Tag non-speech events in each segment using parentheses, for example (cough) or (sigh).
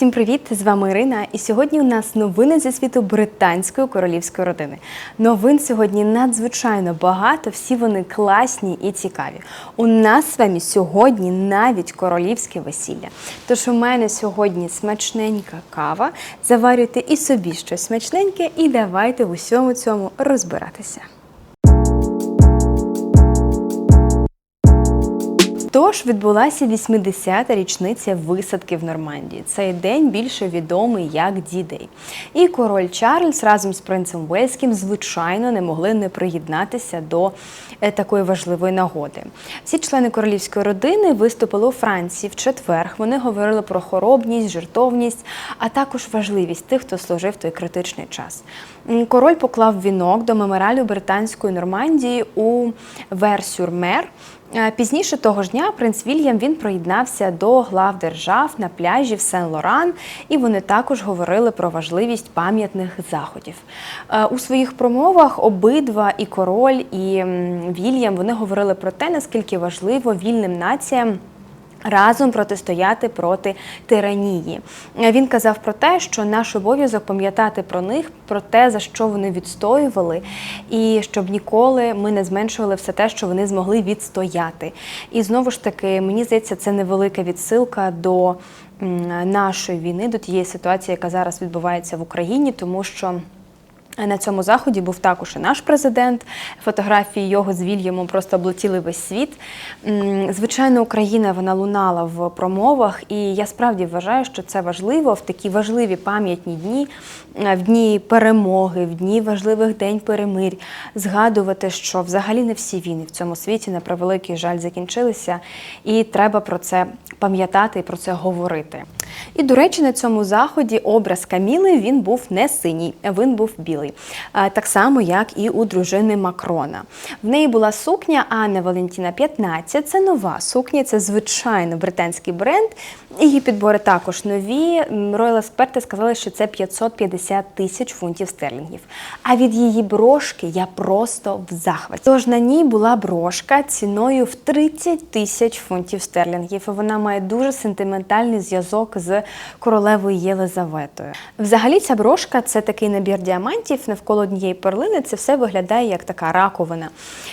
Всім привіт! З вами Ірина. І сьогодні у нас новини зі світу британської королівської родини. Новин сьогодні надзвичайно багато. Всі вони класні і цікаві. У нас з вами сьогодні навіть королівське весілля. Тож у мене сьогодні смачненька кава. Заварюйте і собі щось смачненьке, і давайте в усьому цьому розбиратися. Тож відбулася 80-та річниця висадки в Нормандії. Цей день більше відомий як Дідей. І король Чарльз разом з принцем Вельським, звичайно, не могли не приєднатися до е, такої важливої нагоди. Всі члени королівської родини виступили у Франції в четвер. Вони говорили про хоробність, жертовність, а також важливість тих, хто служив той критичний час. Король поклав вінок до меморіалю британської Нормандії у Версюрмер. Е, Пізніше того ж дня принц Вільям він приєднався до глав держав на пляжі в Сен-Лоран, і вони також говорили про важливість пам'ятних заходів. Е, У своїх промовах обидва і король, і Вільям вони говорили про те, наскільки важливо вільним націям. Разом протистояти проти тиранії. Він казав про те, що наш обов'язок пам'ятати про них, про те, за що вони відстоювали, і щоб ніколи ми не зменшували все те, що вони змогли відстояти. І знову ж таки, мені здається, це невелика відсилка до нашої війни, до тієї ситуації, яка зараз відбувається в Україні, тому що. На цьому заході був також і наш президент. Фотографії його з Вільямом просто облетіли весь світ. Звичайно, Україна вона лунала в промовах, і я справді вважаю, що це важливо в такі важливі пам'ятні дні, е, в дні перемоги, в дні важливих день перемирь, згадувати, що взагалі не всі війни в цьому світі на превеликий жаль закінчилися, і треба про це пам'ятати і про це говорити. І, до речі, на цьому заході образ Каміли він був не синій, він був білий. Е, Так само, як і у дружини Макрона. В неї була сукня Анна Валентіна 15. Це нова сукня, це звичайно британський бренд. Її підбори також нові. Роял експерти сказали, що це 550 тисяч фунтів стерлінгів. А від її брошки я просто в захваті. Тож на ній була брошка ціною в 30 тисяч фунтів стерлінгів. І вона має дуже сентиментальний зв'язок з королевою Єлизаветою. Взагалі, ця брошка це такий набір діамантів навколо однієї перлини. Це все виглядає як така раковина.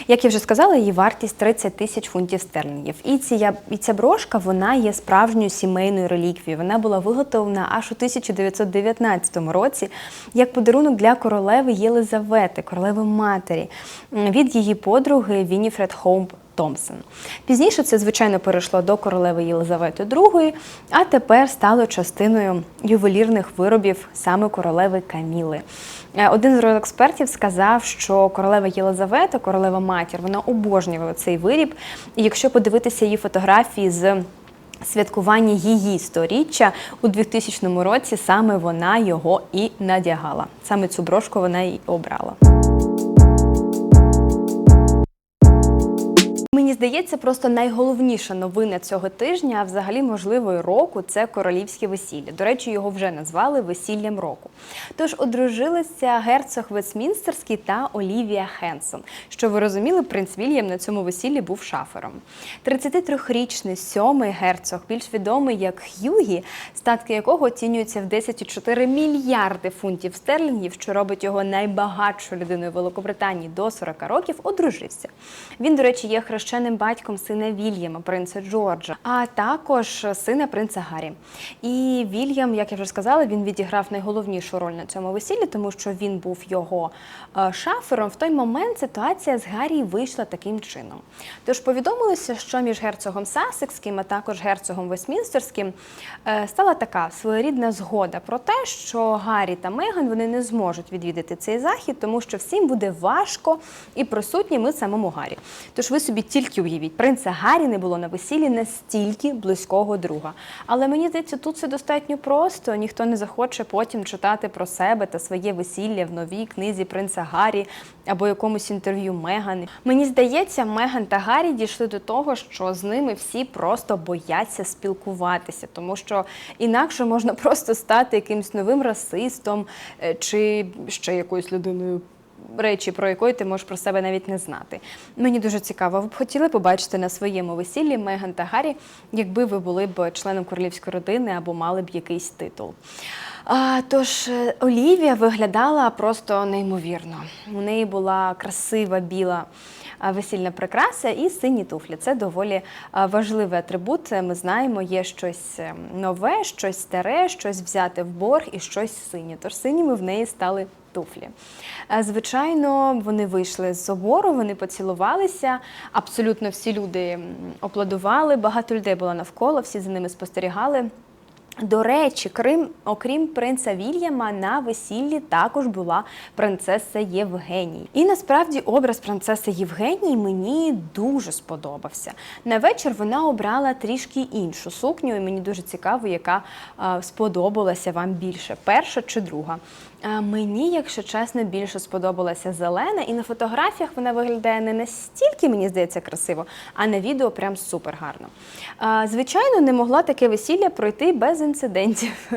Як я вже сказала, її вартість 30 тисяч фунтів стерлінгів. І ця, і ця брошка вона є справжньою сімейною реліквією. Вона була виготовлена аж у 1919 році як подарунок для королеви Єлизавети, королеви матері, від її подруги Вініфред Хоумп Томпсон. Пізніше це, звичайно, перейшло до королеви Єлизавети II, а тепер стало частиною ювелірних виробів саме королеви Каміли. Е, Один з експертів сказав, що королева Єлизавета, королева матір, вона обожнювала цей виріб. І якщо подивитися її фотографії з святкування її сторіччя у 2000 році, саме вона його і надягала. Саме цю брошку вона і обрала. Мені здається, просто найголовніша новина цього тижня, а взагалі, можливо, і року, це королівське весілля. До речі, його вже назвали весіллям року. Тож одружилися герцог Вестмінстерський та Олівія Хенсон. Що ви розуміли, принц Вільям на цьому весіллі був шафером. 33-річний сьомий герцог, більш відомий як Х'югі, статки якого оцінюються в 10,4 мільярди фунтів стерлінгів, що робить його найбагатшою людиною Великобританії до 40 років, одружився. Він, до речі, є хрещеним батьком сина Вільяма, принца Джорджа, а також сина принца Гаррі. І Вільям, як я вже сказала, він відіграв найголовнішу роль на цьому весіллі, тому що він був його е, шафером. В той момент ситуація з Гаррі вийшла таким чином. Тож повідомилося, що між герцогом Сасекським, а також герцогом Вестмінстерським е, стала така своєрідна згода про те, що Гаррі та Меган вони не зможуть відвідати цей захід, тому що всім буде важко і присутніми самому Гаррі. Тож ви собі тільки уявіть, принца Гаррі не було на весіллі настільки близького друга. Але мені здається, тут це достатньо просто. Ніхто не захоче потім читати про себе та своє весілля в новій книзі принца Гаррі або якомусь інтерв'ю Меган. Мені здається, Меган та Гаррі дійшли до того, що з ними всі просто бояться спілкуватися, тому що інакше можна (laughs) просто стати якимсь новим расистом е, чи ще якоюсь людиною речі, про якої ти можеш про себе навіть не знати. Мені дуже цікаво, ви б хотіли побачити на своєму весіллі Меган та Гаррі, якби ви були б членом королівської родини або мали б якийсь титул. А, тож е, Олівія виглядала просто неймовірно. У неї була красива біла весільна прикраса і сині туфлі. Це доволі важливий атрибут. Ми знаємо, є щось е, нове, щось старе, щось взяти в борг і щось синє. Тож синіми в неї стали туфлі. Е, Звичайно, вони вийшли з собору, вони поцілувалися. Абсолютно всі люди м, аплодували, багато людей було навколо, всі за ними спостерігали. До речі, Крим, окрім принца Вільяма, на весіллі також була принцеса Євгеній. І насправді образ принцеси Євгенії мені дуже сподобався. На вечір вона обрала трішки іншу сукню, і мені дуже цікаво, яка а, сподобалася вам більше, перша чи друга. Мені, якщо чесно, більше сподобалася зелена, і на фотографіях вона виглядає не настільки, мені здається, красиво, а на відео прям супер гарно. Звичайно, не могла таке весілля пройти без інцидентів.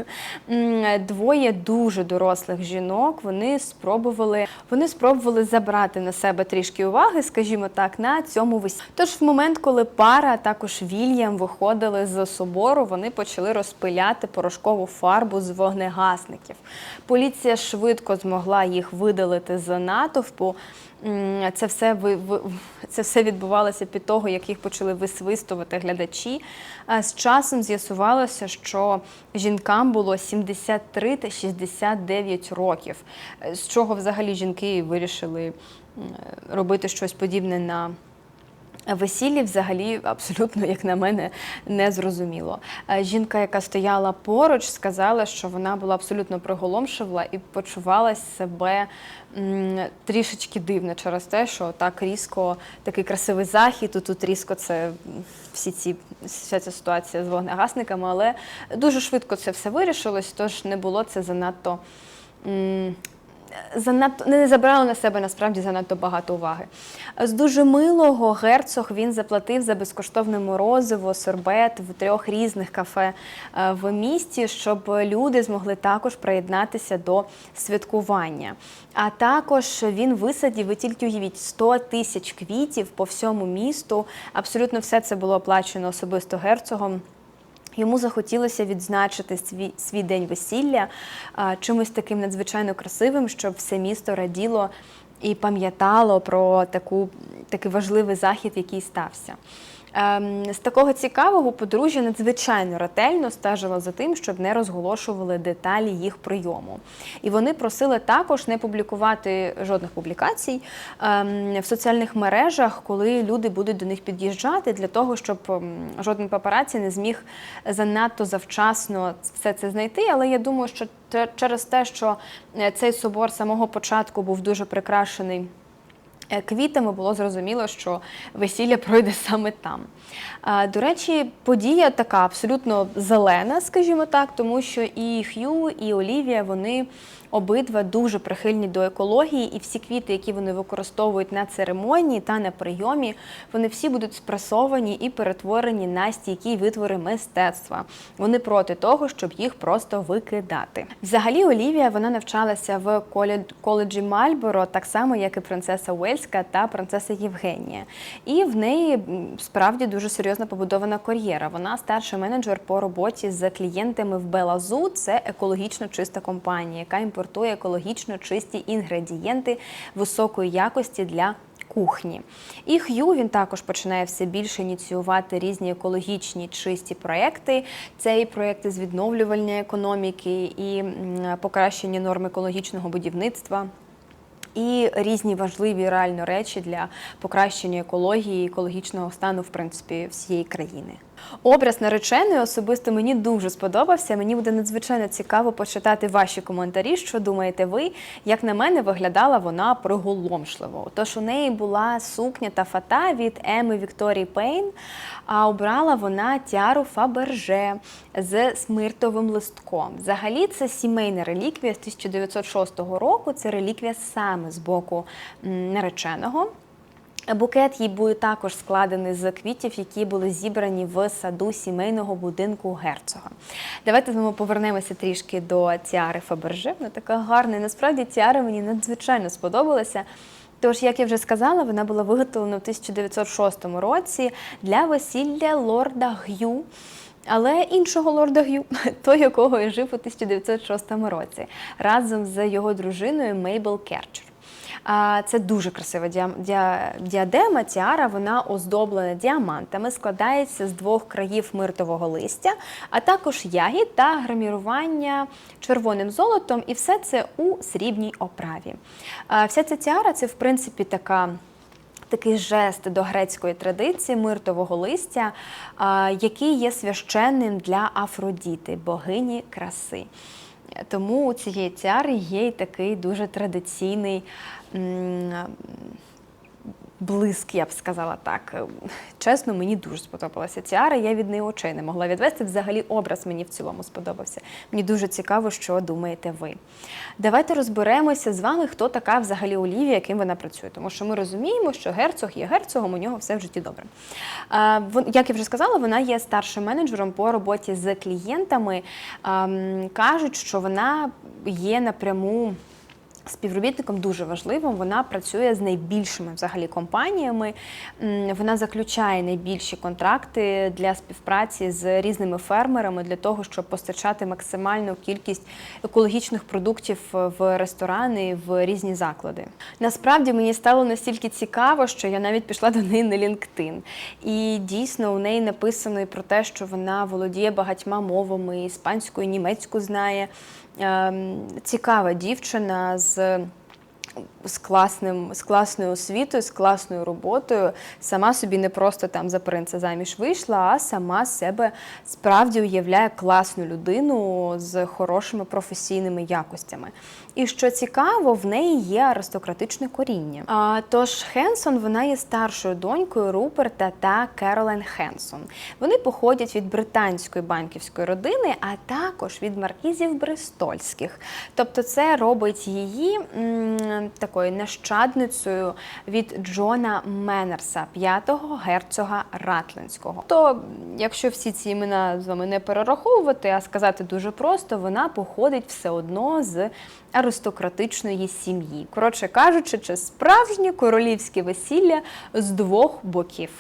(laughs) Двоє дуже дорослих жінок вони спробували, вони спробували забрати на себе трішки уваги, скажімо так, на цьому весіллі. Тож в момент, коли пара, а також Вільям виходили з собору, вони почали розпиляти порошкову фарбу з вогнегасників. Поліція швидко змогла їх видалити з натовпу. Це все це все відбувалося під того, як їх почали висвистувати глядачі. З часом з'ясувалося, що жінкам було 73 та 69 років, з чого взагалі жінки вирішили робити щось подібне на Весіллі взагалі абсолютно, як на мене, не зрозуміло. Е, Жінка, яка стояла поруч, сказала, що вона була абсолютно приголомшива і почувала себе трішечки дивно через те, що так різко такий красивий захід, тут різко це всі ці вся ця ситуація з вогнегасниками, але дуже швидко це все вирішилось, тож не було це занадто. Занадто не забрали на себе насправді занадто багато уваги. З дуже милого герцог він заплатив за безкоштовне морозиво, сорбет в трьох різних кафе е, в місті, щоб люди змогли також приєднатися до святкування. А також він висадів, ви тільки уявіть, 100 тисяч квітів по всьому місту. Абсолютно все це було оплачено особисто герцогом. Йому захотілося відзначити свій, свій день весілля а, чимось таким надзвичайно красивим, щоб все місто раділо і пам'ятало про таку, такий важливий захід, який стався. Ем, З такого цікавого подружжя надзвичайно ретельно стежило за тим, щоб не розголошували деталі їх прийому. І вони просили також не публікувати жодних публікацій ем, в соціальних мережах, коли люди будуть до них під'їжджати, для того, щоб ем, жоден папараці не зміг занадто завчасно все це знайти. Але я думаю, що через те, що е, цей собор самого початку був дуже прикрашений. Е, Квітами було зрозуміло, що весілля пройде саме там. До речі, подія така абсолютно зелена, скажімо так, тому що і Х'ю, і Олівія вони обидва дуже прихильні до екології, і всі квіти, які вони використовують на церемонії та на прийомі, вони всі будуть спресовані і перетворені на стійкі витвори мистецтва. Вони проти того, щоб їх просто викидати. Взагалі, Олівія вона навчалася в коледж- коледжі Мальборо, так само як і принцеса Уельська та принцеса Євгенія. І в неї справді дуже серйозно побудована кар'єра. Вона старший менеджер по роботі з клієнтами в Белазу. Це екологічно чиста компанія, яка імпортує екологічно чисті інгредієнти високої якості для кухні. І Х'ю він також починає все більше ініціювати різні екологічні чисті проекти. Це і проекти з відновлювальної економіки, і покращення норм екологічного будівництва. І різні важливі реально речі для покращення екології і екологічного стану, в принципі, всієї країни. Образ нареченої особисто мені дуже сподобався. Мені буде надзвичайно цікаво почитати ваші коментарі. Що думаєте ви? Як на мене, виглядала вона приголомшливо. Тож у неї була сукня та фата від Еми Вікторії Пейн, а обрала вона тяру Фаберже з смиртовим листком. Взагалі, це сімейна реліквія з 1906 року. Це реліквія саме з боку нареченого. Букет їй буде також складений з квітів, які були зібрані в саду сімейного будинку герцога. Давайте з вами повернемося трішки до Тіари Фаберже. Вона така гарна. І насправді Тіара мені надзвичайно сподобалася. Тож, як я вже сказала, вона була виготовлена в 1906 році для весілля лорда Г'ю. Але іншого лорда Г'ю, (laughs) той, якого я жив у 1906 році, разом з його дружиною Мейбл Керчер. Це дуже красива діа- діа- діадема, тіара, вона оздоблена діамантами, складається з двох країв миртового листя, а також ягід та грамірування червоним золотом, і все це у срібній оправі. Вся ця тіара це, в принципі, така такий жест до грецької традиції миртового листя, який є священним для Афродіти, богині краси. Тому у цієї тіари є й такий дуже традиційний. Блиск, я б сказала так. Чесно, мені дуже сподобалася тіара. Я від неї очей не могла відвести. Взагалі, образ мені в цілому сподобався. Мені дуже цікаво, що думаєте ви. Давайте розберемося з вами, хто така взагалі Олівія, яким вона працює. Тому що ми розуміємо, що герцог є герцогом, у нього все в житті добре. А, Як я вже сказала, вона є старшим менеджером по роботі з клієнтами. Кажуть, що вона є напряму. Співробітником дуже важливим. Вона працює з найбільшими взагалі компаніями. Вона заключає найбільші контракти для співпраці з різними фермерами для того, щоб постачати максимальну кількість екологічних продуктів в ресторани, в різні заклади. Насправді мені стало настільки цікаво, що я навіть пішла до неї на LinkedIn. І дійсно у неї написано і про те, що вона володіє багатьма мовами, іспанську, і німецьку знає. Ем, Цікава дівчина з. З класним, з класною освітою, з класною роботою, сама собі не просто там за принца заміж вийшла, а сама себе справді уявляє класну людину з хорошими професійними якостями. І що цікаво, в неї є аристократичне коріння. А, тож Хенсон вона є старшою донькою Руперта та Керолен Хенсон. Вони походять від британської банківської родини, а також від маркізів Бристольських. Тобто, це робить її м, такою нащадницею від Джона Менерса, п'ятого герцога Ратлинського. То, якщо всі ці імена з вами не перераховувати, а сказати дуже просто, вона походить все одно з аристократичної сім'ї. Коротше кажучи, це справжнє королівське весілля з двох боків.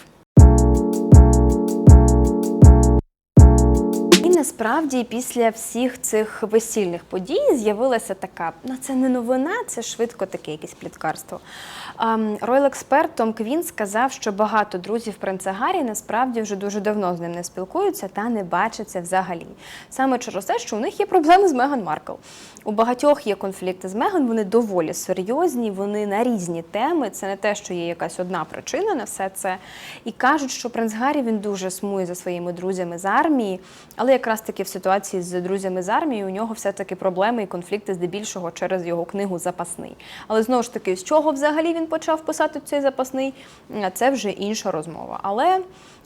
Насправді після всіх цих весільних подій з'явилася така, ну це не новина, це швидко таке якесь пліткарство. Ройл експерт Том Квін сказав, що багато друзів принца Гаррі насправді вже дуже давно з ним не спілкуються та не бачаться взагалі. Саме через те, що у них є проблеми з Меган Маркл. У багатьох є конфлікти з Меган, вони доволі серйозні, вони на різні теми. Це не те, що є якась одна причина на все це. І кажуть, що принц Гаррі він дуже сумує за своїми друзями з армії, але якраз таки в ситуації з друзями з армії у нього все-таки проблеми і конфлікти здебільшого через його книгу Запасний. Але знову ж таки, з чого взагалі він почав писати цей запасний, це вже інша розмова. Але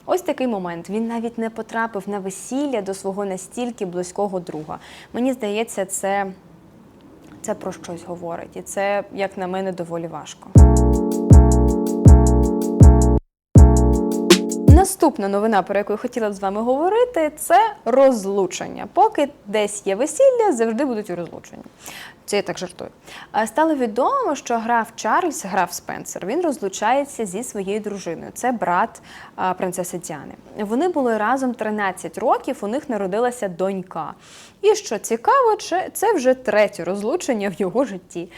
ось такий момент. Він навіть не потрапив на весілля до свого настільки близького друга. Мені здається, це, це про щось говорить, і це, як на мене, доволі важко. Наступна новина, про яку я хотіла б з вами говорити, це розлучення. Поки десь є весілля, завжди будуть розлучення. Це я так жартую. Стало відомо, що граф Чарльз, граф Спенсер, він розлучається зі своєю дружиною. Це брат принцеси Діани. Вони були разом 13 років, у них народилася донька. І що цікаво, це вже третє розлучення в його житті.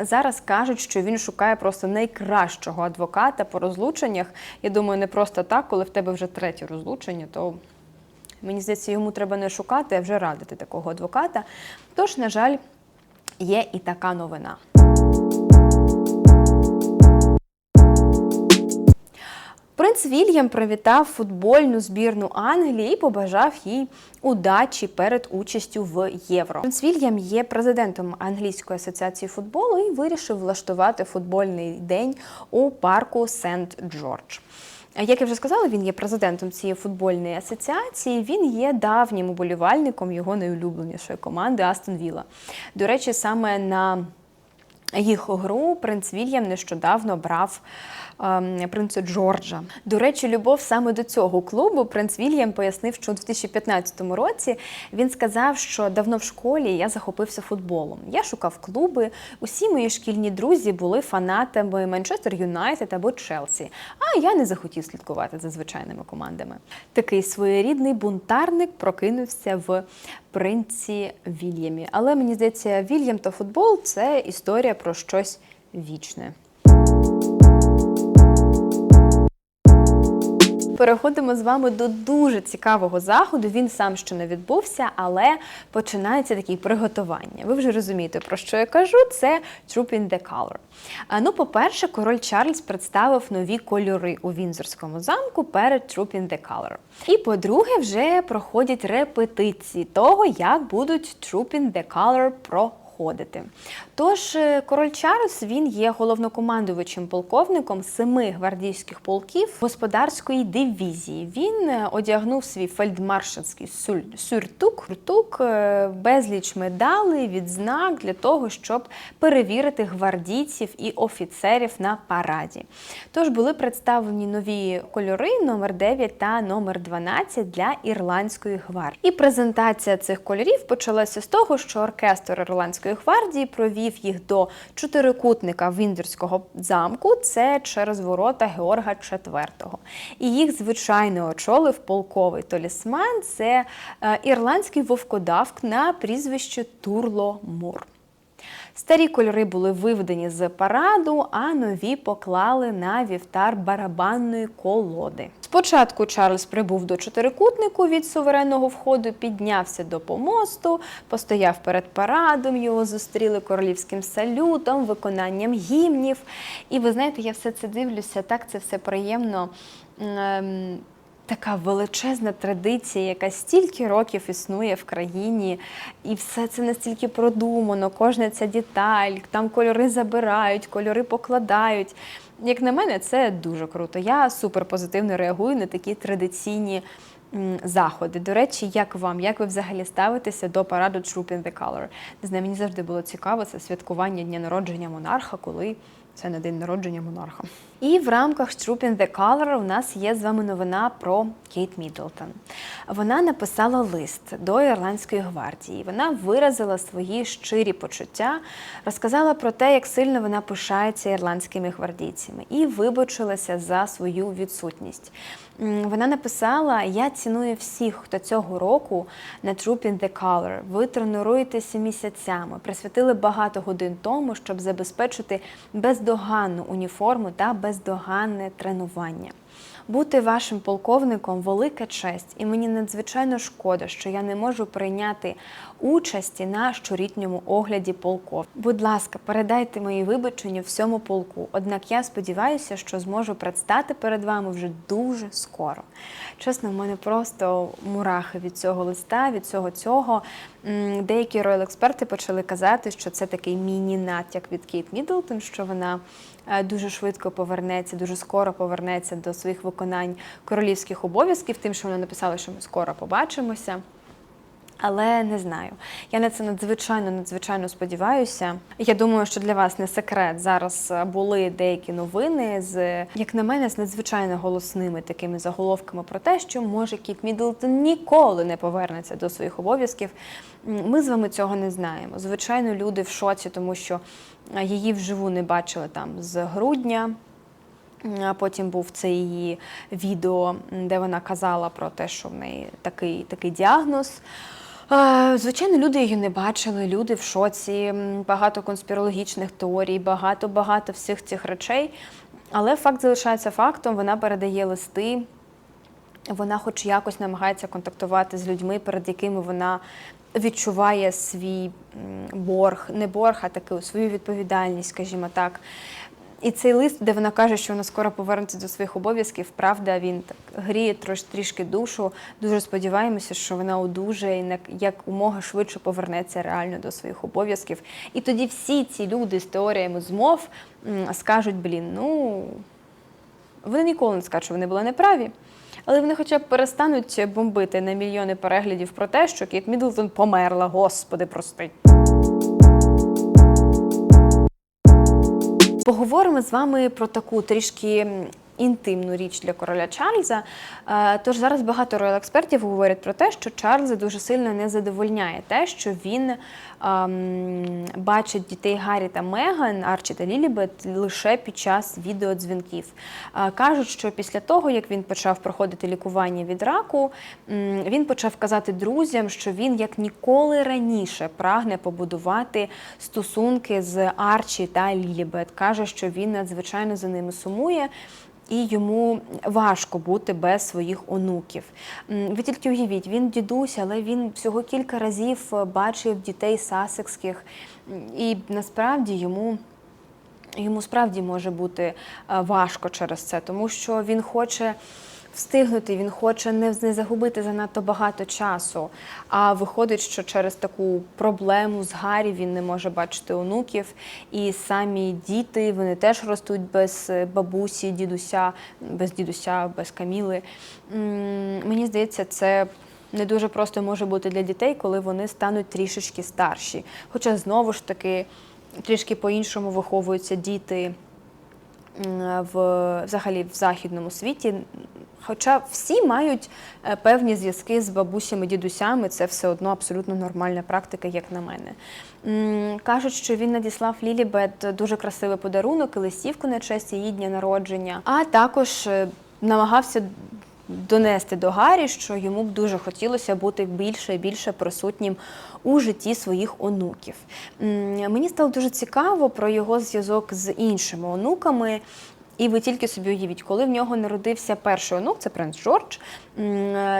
Зараз кажуть, що він шукає просто найкращого адвоката по розлученнях. Я думаю, не просто так, коли в тебе вже третє розлучення, то мені здається, йому треба не шукати, а вже радити такого адвоката. Тож, на жаль, є і така новина. Принц Вільям привітав футбольну збірну Англії і побажав їй удачі перед участю в євро. Принц Вільям є президентом англійської асоціації футболу і вирішив влаштувати футбольний день у парку Сент Джордж. Як я вже сказала, він є президентом цієї футбольної асоціації. Він є давнім уболівальником його найулюбленішої команди Астон Вілла. До речі, саме на їх гру принц Вільям нещодавно брав ем, принцу Джорджа. До речі, любов саме до цього клубу принц Вільям пояснив, що у 2015 році він сказав, що давно в школі я захопився футболом. Я шукав клуби. Усі мої шкільні друзі були фанатами Манчестер Юнайтед або Челсі. А я не захотів слідкувати за звичайними командами. Такий своєрідний бунтарник прокинувся в принці Вільямі. Але мені здається, Вільям та футбол це історія про щось вічне. Переходимо з вами до дуже цікавого заходу. Він сам ще не відбувся, але починається такі приготування. Ви вже розумієте, про що я кажу. Це Trooping the Color. Ну, по-перше, король Чарльз представив нові кольори у Вінзорському замку перед Trooping the Color. І по-друге, вже проходять репетиції того, як будуть Trooping the Color проходити входити. Тож е, король Чарльз він є головнокомандувачем полковником семи гвардійських полків господарської дивізії. Він е, одягнув свій фельдмаршальський сюртук, ртук, е, безліч медалей, відзнак для того, щоб перевірити гвардійців і офіцерів на параді. Тож були представлені нові кольори номер 9 та номер 12 для ірландської гвардії. І презентація цих кольорів почалася з того, що оркестр ірландської гвардії провів їх до чотирикутника Віндерського замку. Це через ворота Георга IV. І їх, звичайно, очолив полковий талісман. Це е, ірландський вовкодавк на прізвище Турло Мур. Старі кольори були виведені з параду, а нові поклали на вівтар барабанної колоди. Спочатку Чарльз прибув до чотирикутнику від суверенного входу, піднявся до помосту, постояв перед парадом, його зустріли королівським салютом, виконанням гімнів. І ви знаєте, я все це дивлюся, так це все приємно. Така величезна традиція, яка стільки років існує в країні, і все це настільки продумано, кожна ця деталь, там кольори забирають, кольори покладають. Як на мене, це дуже круто. Я супер позитивно реагую на такі традиційні заходи. До речі, як вам? Як ви взагалі ставитеся до параду Troop in the Color? Не знаю, мені завжди було цікаво це святкування дня народження монарха, коли це не день народження монарха. І в рамках Trooping the Color у нас є з вами новина про Кейт Міддлтон. Вона написала лист до Ірландської гвардії. Вона виразила свої щирі почуття, розказала про те, як сильно вона пишається ірландськими гвардійцями, і вибачилася за свою відсутність. Вона написала: Я ціную всіх, хто цього року на Trooping the Color. Ви тренуєтеся місяцями, присвятили багато годин тому, щоб забезпечити бездоганну уніформу та бездоганне тренування. Бути вашим полковником велика честь, і мені надзвичайно шкода, що я не можу прийняти участі на щорітньому огляді полков. Будь ласка, передайте мої вибачення всьому полку. Однак я сподіваюся, що зможу предстати перед вами вже дуже скоро. Чесно, в мене просто мурахи від цього листа, від цього цього. Деякі роял-експерти почали казати, що це такий міні-натяк від Кейт Міддлтон, що вона дуже швидко повернеться, дуже скоро повернеться до своїх виконань королівських обов'язків, тим, що вона написала, що ми скоро побачимося. Але не знаю. Я на це надзвичайно надзвичайно сподіваюся. Я думаю, що для вас не секрет. Зараз е, були деякі новини з, як на мене, з надзвичайно голосними такими заголовками про те, що може Кіт Міддлтон ніколи не повернеться до своїх обов'язків. Ми з вами цього не знаємо. Звичайно, люди в шоці, тому що е, її вживу не бачили там з грудня. Потім був це її відео, де вона казала про те, що в неї такий, такий діагноз. Звичайно, люди її не бачили, люди в шоці, багато конспірологічних теорій, багато-багато всіх цих речей. Але факт залишається фактом, вона передає листи, вона хоч якось намагається контактувати з людьми, перед якими вона відчуває свій борг, не борг, а таку свою відповідальність, скажімо так. І цей лист, де вона каже, що вона скоро повернеться до своїх обов'язків, правда, він так гріє трош, трішки душу. Дуже сподіваємося, що вона одужає і як умога швидше повернеться реально до своїх обов'язків. І тоді всі ці люди з теоріями змов скажуть: блін, ну вони ніколи не скажуть, що вони були неправі. Але вони хоча б перестануть бомбити на мільйони переглядів про те, що Кейт Міддлтон померла, господи, прости. Поговоримо з вами про таку трішки. Інтимну річ для короля Чарльза. Е, Тож зараз багато роял-експертів говорять про те, що Чарльза дуже сильно не задовольняє те, що він ем, бачить дітей Гаррі та Меган, Арчі та Лілібет лише під час відеодзвінків. Е, Кажуть, що після того, як він почав проходити лікування від раку, він почав казати друзям, що він як ніколи раніше прагне побудувати стосунки з Арчі та Лілібет. Каже, що він надзвичайно за ними сумує. І йому важко бути без своїх онуків. Ви тільки уявіть, він дідусь, але він всього кілька разів е, бачив дітей сасекських, і насправді йому. Йому справді може бути е, важко через це, тому що він хоче встигнути, він хоче не, загубити занадто багато часу. А виходить, що через таку проблему з Гаррі він не може бачити онуків. І самі діти вони теж ростуть без е, бабусі, дідуся, без дідуся, без каміли. Мені здається, це. Не дуже просто може бути для дітей, коли вони стануть трішечки старші. Хоча знову ж таки трішки по-іншому виховуються діти в, взагалі в західному світі. Хоча всі мають е, певні зв'язки з бабусями, дідусями, це все одно абсолютно нормальна практика, як на мене. Кажуть, що він надіслав Лілібет дуже красивий подарунок і листівку на честь її дня народження, а також е, намагався донести до Гаррі, що йому б дуже хотілося бути більше і більше присутнім у житті своїх онуків. Мені стало дуже цікаво про його зв'язок з іншими онуками. І ви тільки собі уявіть, коли в нього народився перший онук, це принц Джордж,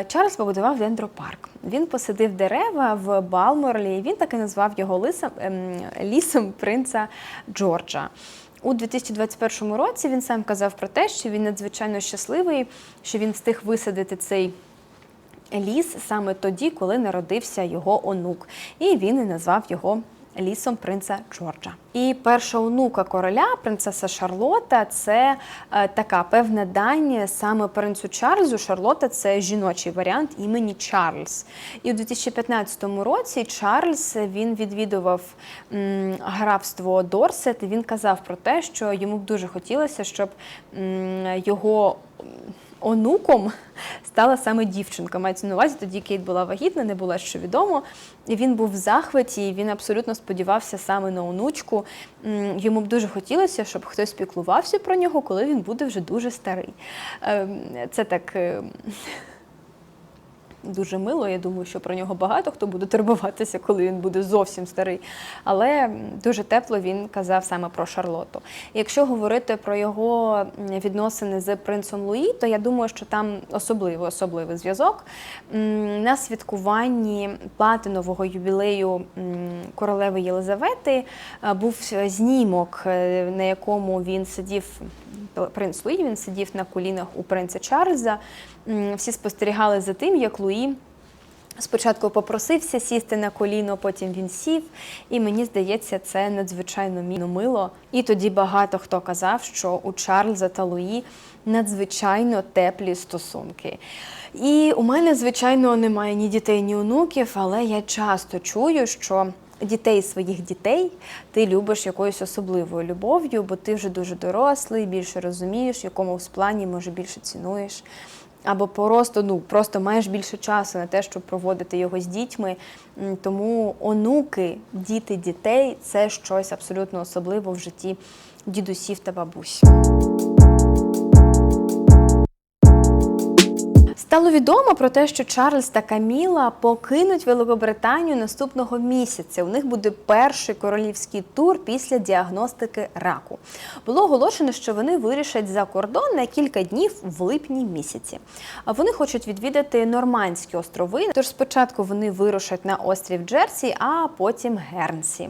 Чарльз побудував дендропарк. Він посадив дерева в Балморлі, і він так і назвав його лисом, ем, лісом принца Джорджа. У 2021 році він сам казав про те, що він надзвичайно щасливий, що він встиг висадити цей ліс саме тоді, коли народився його онук. І він і назвав його лісом принца Джорджа. І перша онука короля, принцеса Шарлота, це е, така певна дань саме принцу Чарльзу. Шарлота це жіночий варіант імені Чарльз. І у 2015 році Чарльз він відвідував графство Дорсет. і Він казав про те, що йому б дуже хотілося, щоб його онуком стала саме дівчинка. Мається на увазі, тоді Кейт була вагітна, не було що відомо. І він був в захваті, і він абсолютно сподівався саме на онучку. Йому б дуже хотілося, щоб хтось піклувався про нього, коли він буде вже дуже старий. Ем, Це так. Дуже мило, я думаю, що про нього багато хто буде турбуватися, коли він буде зовсім старий. Але дуже тепло він казав саме про Шарлоту. Якщо говорити про його відносини з принцем Луї, то я думаю, що там особливий особливий зв'язок. На святкуванні платинового ювілею м, королеви Єлизавети е, був знімок, е, на якому він сидів. Принц Луї він сидів на колінах у принца Чарльза. Всі спостерігали за тим, як Луї спочатку попросився сісти на коліно, потім він сів. І мені здається, це надзвичайно мило. І тоді багато хто казав, що у Чарльза та Луї надзвичайно теплі стосунки. І у мене, звичайно, немає ні дітей, ні онуків, але я часто чую, що дітей своїх дітей ти любиш якоюсь особливою любов'ю, бо ти вже дуже дорослий, більше розумієш, в плані може більше цінуєш. Або просто ну просто маєш більше часу на те, щоб проводити його з дітьми. Тому онуки, діти дітей це щось абсолютно особливе в житті дідусів та бабусь. Стало відомо про те, що Чарльз та Каміла покинуть Великобританію наступного місяця. У них буде перший королівський тур після діагностики раку. Було оголошено, що вони вирішать за кордон на кілька днів в липні місяці. А вони хочуть відвідати Нормандські острови. Тож спочатку вони вирушать на острів Джерсі, а потім Гернсі.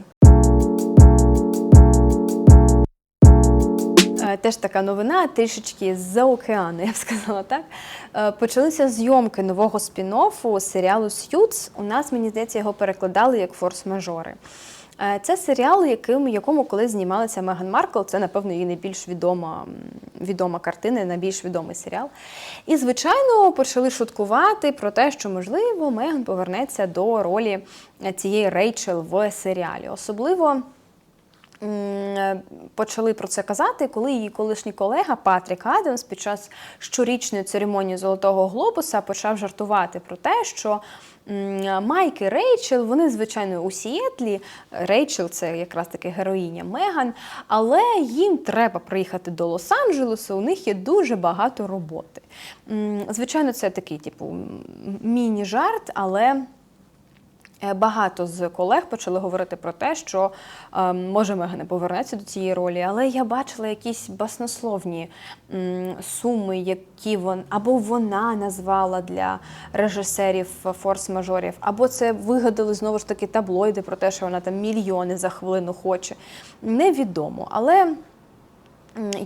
Теж така новина, трішечки з-за океану, я б сказала так. Е, Почалися зйомки нового спін-оффу серіалу С'ютс. У нас, мені здається, його перекладали як форс-мажори. Е, Це серіал, яким, якому колись знімалася Меган Маркл. Це, напевно, її найбільш відома, відома картина, найбільш відомий серіал. І, звичайно, почали шуткувати про те, що, можливо, Меган повернеться до ролі цієї Рейчел в серіалі. Особливо е, почали про це казати, коли її колишній колега Патрік Адамс під час щорічної церемонії Золотого Глобуса почав жартувати про те, що Майк і Рейчел, вони, звичайно, у Сіетлі. Рейчел це якраз таки героїня Меган, але їм треба приїхати до Лос-Анджелесу, у них є дуже багато роботи. Звичайно, це такий, типу, міні-жарт, але. Е, Багато з колег почали говорити про те, що е, може Меган не повернеться до цієї ролі, але я бачила якісь баснословні суми, які вон або вона назвала для режисерів форс-мажорів, або це вигадали знову ж таки таблоїди про те, що вона там мільйони за хвилину хоче. Невідомо. Але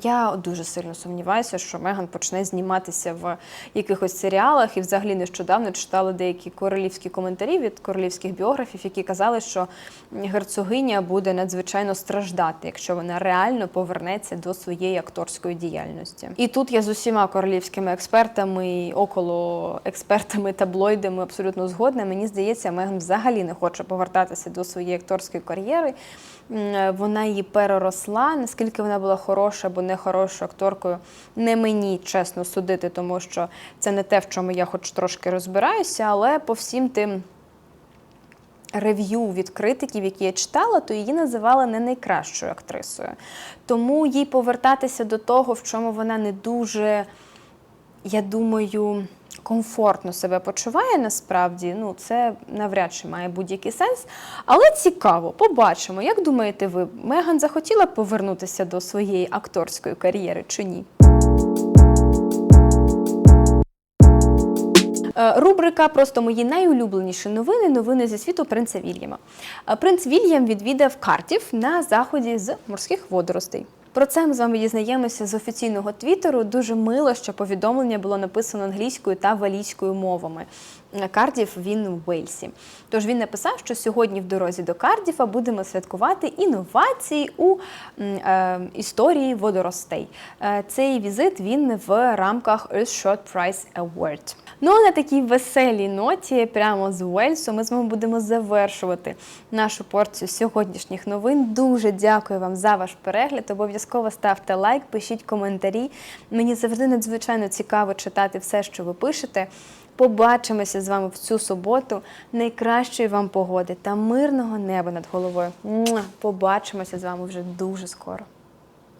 Я дуже сильно сумніваюся, що Меган почне зніматися в якихось серіалах. І взагалі нещодавно читала деякі королівські коментарі від королівських біографів, які казали, що герцогиня буде надзвичайно страждати, якщо вона реально повернеться до своєї акторської діяльності. І тут я з усіма королівськими експертами, около експертами таблоїдами абсолютно згодна. Мені здається, Меган взагалі не хоче повертатися до своєї акторської кар'єри. Вона її переросла. Наскільки вона була хороша або не хорошою акторкою, не мені чесно судити, тому що це не те, в чому я хоч трошки розбираюся, але по всім тим рев'ю від критиків, які я читала, то її називали не найкращою актрисою. Тому їй повертатися до того, в чому вона не дуже, я думаю, комфортно себе почуває насправді, ну це навряд чи має будь-який сенс. Але цікаво, побачимо. Як думаєте ви, Меган захотіла б повернутися до своєї акторської кар'єри чи ні? Е, Рубрика просто мої найулюбленіші новини. Новини зі світу принца Вільяма. Е, Принц Вільям відвідав Картів на заході з морських водоростей. Про це ми з вами дізнаємося з офіційного твіттеру. Дуже мило, що повідомлення було написано англійською та валійською мовами. Е, Кардів він у Вельсі. Тож він написав, що сьогодні в дорозі до Кардіфа будемо святкувати інновації у е, історії водоростей. Е, цей візит він в рамках Earth Short Prize Award. Ну а на такій веселій ноті, прямо з Уельсу, ми з вами будемо завершувати нашу порцію сьогоднішніх новин. Дуже дякую вам за ваш перегляд. Обов'язково ставте лайк, пишіть коментарі. Мені завжди надзвичайно цікаво читати все, що ви пишете. Побачимося з вами в цю суботу. Найкращої вам погоди та мирного неба над головою. Побачимося з вами вже дуже скоро.